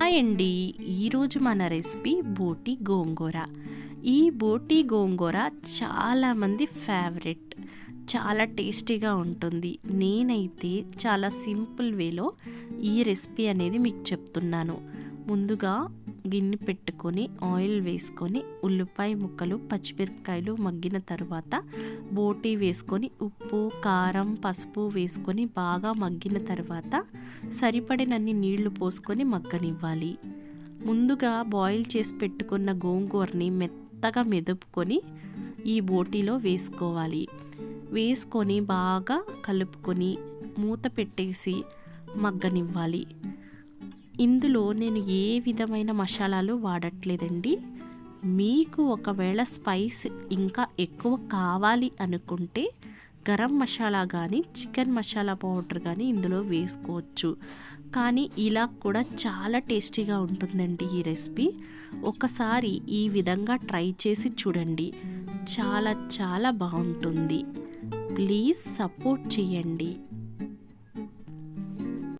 Hi అండి ఈరోజు మన రెసిపీ బోటి గోంగూర. ఈ బోటి గోంగూర చాలామంది ఫేవరెట్. చాలా టేస్టీగా ఉంటుంది. నేనైతే చాలా సింపుల్ వేలో ఈ రెసిపీ అనేది మీకు చెప్తున్నాను. ముందుగా గిన్నె పెట్టుకొని ఆయిల్ వేసుకొని ఉల్లిపాయ ముక్కలు పచ్చిమిరపకాయలు మగ్గిన తర్వాత బోటి వేసుకొని ఉప్పు కారం పసుపు వేసుకొని బాగా మగ్గిన తర్వాత సరిపడినన్ని నీళ్ళు పోసుకొని మగ్గనివ్వాలి. ముందుగా బాయిల్ చేసి పెట్టుకున్న గోంగూరని మెత్తగా మెదుపుకొని ఈ బోటీలో వేసుకోవాలి. వేసుకొని బాగా కలుపుకొని మూత పెట్టేసి మగ్గనివ్వాలి. ఇందులో నేను ఏ విధమైన మసాలాలు వాడట్లేదండి. మీకు ఒకవేళ స్పైస్ ఇంకా ఎక్కువ కావాలి అనుకుంటే గరం మసాలా కానీ చికెన్ మసాలా పౌడర్ కానీ ఇందులో వేసుకోవచ్చు. కానీ ఇలా కూడా చాలా టేస్టీగా ఉంటుందండి ఈ రెసిపీ. ఒకసారి ఈ విధంగా ట్రై చేసి చూడండి. చాలా చాలా బాగుంటుంది. ప్లీజ్ సపోర్ట్ చేయండి.